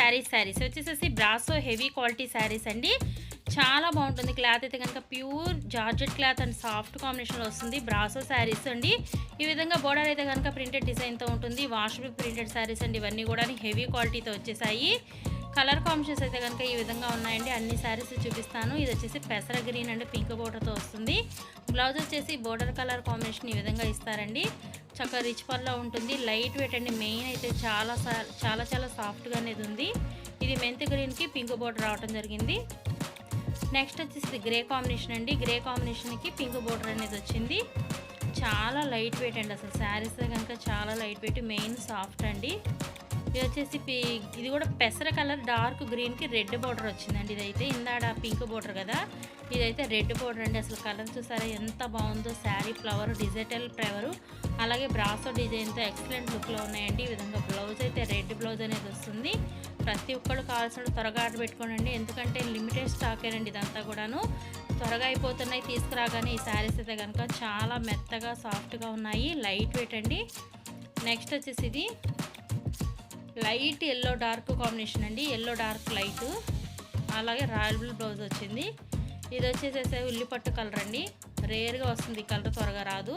శారీస్ శారీస్. వచ్చేసేసి brasso heavy quality saris అండి. చాలా బాగుంటుంది. క్లాత్ అయితే కనుక pure georgette cloth and soft కాంబినేషన్లో వస్తుంది బ్రాసో శారీస్ అండి. ఈ విధంగా బోర్డర్ అయితే కనుక ప్రింటెడ్ డిజైన్తో ఉంటుంది. వాషబుల్ ప్రింటెడ్ శారీస్ అండి. ఇవన్నీ కూడా హెవీ క్వాలిటీతో వచ్చేసాయి. కలర్ కాంబినేషన్స్ అయితే కనుక ఈ విధంగా ఉన్నాయండి. అన్ని శారీస్ చూపిస్తాను. ఇది వచ్చేసి పెసర గ్రీన్ అండ్ పింక్ బోర్డర్తో వస్తుంది. బ్లౌజ్ వచ్చేసి బోర్డర్ కలర్ కాంబినేషన్ ఈ విధంగా ఇస్తారండి. చక్కగా రిచ్ పర్లో ఉంటుంది. లైట్ వెయిట్ అండి. మెయిన్ అయితే చాలా చాలా చాలా సాఫ్ట్గా అనేది ఉంది. ఇది మెంతి గ్రీన్కి పింక్ బోర్డర్ రావడం జరిగింది. నెక్స్ట్ వచ్చేసి గ్రే కాంబినేషన్ అండి. గ్రే కాంబినేషన్కి పింక్ బోర్డర్ అనేది వచ్చింది. చాలా లైట్ వెయిట్ అండి. అసలు శారీస్ కనుక చాలా లైట్ వెయిట్ మెయిన్ సాఫ్ట్ అండి. ఇది వచ్చేసి ఇది కూడా పెసర కలర్ డార్క్ గ్రీన్కి రెడ్ బార్డర్ వచ్చిందండి ఇదైతే. ఇందాడ పింక్ బార్డర్ కదా. ఇదైతే రెడ్ బార్డర్ అండి. అసలు కలర్ చూసారా? ఎంత బాగుందో శారీ ఫ్లవర్ డిజిటల్ ఫ్లవర్. అలాగే బ్రాసో డిజైన్తో ఎక్సలెంట్ లుక్లో ఉన్నాయండి. ఈ విధంగా బ్లౌజ్ అయితే రెడ్ బ్లౌజ్ అనేది వస్తుంది. ప్రతి ఒక్కళ్ళు కావాల్సిన త్వరగా ఆర్డర్ పెట్టుకోనండి. ఎందుకంటే లిమిటెడ్ స్టాకేనండి ఇదంతా కూడాను. త్వరగా అయిపోతున్నాయి తీసుకురాగానే ఈ శారీస్ అయితే కనుక చాలా మెత్తగా సాఫ్ట్గా ఉన్నాయి. లైట్ వెయిట్ అండి. నెక్స్ట్ వచ్చేసి ఇది లైట్ ఎల్లో డార్క్ కాంబినేషన్ అండి. Yellow dark light. అలాగే రాయల్ బ్లూ బ్లౌజ్ వచ్చింది. ఇది వచ్చేసేసి ఉల్లిపట్టు కలర్ అండి. రేర్గా వస్తుంది కలర్ త్వరగా రాదు.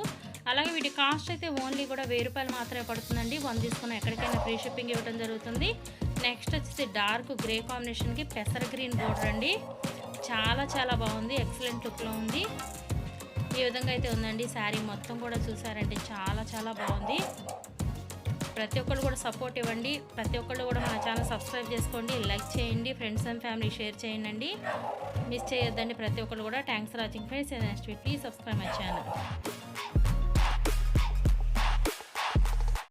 అలాగే వీటి కాస్ట్ అయితే ఓన్లీ కూడా వెయ్యి రూపాయలు మాత్రమే పడుతుందండి. వన్ తీసుకున్న ఎక్కడికైనా ఫ్రీ షిప్పింగ్ ఇవ్వడం జరుగుతుంది. నెక్స్ట్ వచ్చేసి డార్క్ గ్రే కాంబినేషన్కి పెసర గ్రీన్ బోర్డర్ అండి. చాలా చాలా బాగుంది. ఎక్సలెంట్ లుక్లో ఉంది. ఈ విధంగా అయితే ఉందండి. శారీ మొత్తం కూడా చూసారంటే చాలా చాలా బాగుంది. ప్రతి ఒక్కళ్ళు కూడా సపోర్ట్ ఇవ్వండి. ప్రతి ఒక్కళ్ళు కూడా మన ఛానల్ సబ్స్క్రైబ్ చేసుకోండి. లైక్ చేయండి. ఫ్రెండ్స్ అండ్ ఫ్యామిలీ షేర్ చేయండి. మిస్ చేయొద్దండి ప్రతి ఒక్కళ్ళు కూడా. Thanks watching friends. Next week please subscribe my channel.